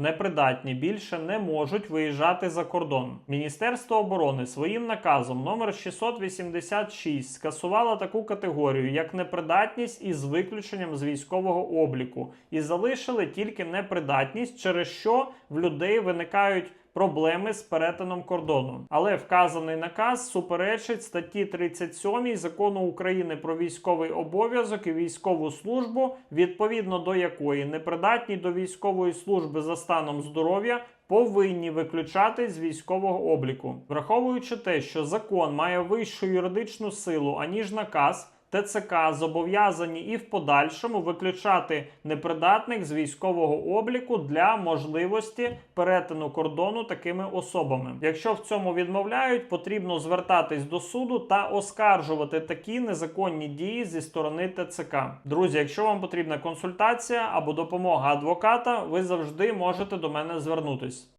непридатні більше не можуть виїжджати за кордон. Міністерство оборони своїм наказом номер 686 скасувало таку категорію, як непридатність із виключенням з військового обліку, і залишили тільки непридатність, через що в людей виникають. Проблеми з перетином кордону, але вказаний наказ суперечить статті 37 закону України про військовий обов'язок і військову службу, відповідно до якої непридатні до військової служби за станом здоров'я повинні виключати з військового обліку, враховуючи те, що закон має вищу юридичну силу аніж наказ. ТЦК зобов'язані і в подальшому виключати непридатних з військового обліку для можливості перетину кордону такими особами. Якщо в цьому відмовляють, потрібно звертатись до суду та оскаржувати такі незаконні дії зі сторони ТЦК. Друзі, якщо вам потрібна консультація або допомога адвоката, ви завжди можете до мене звернутись.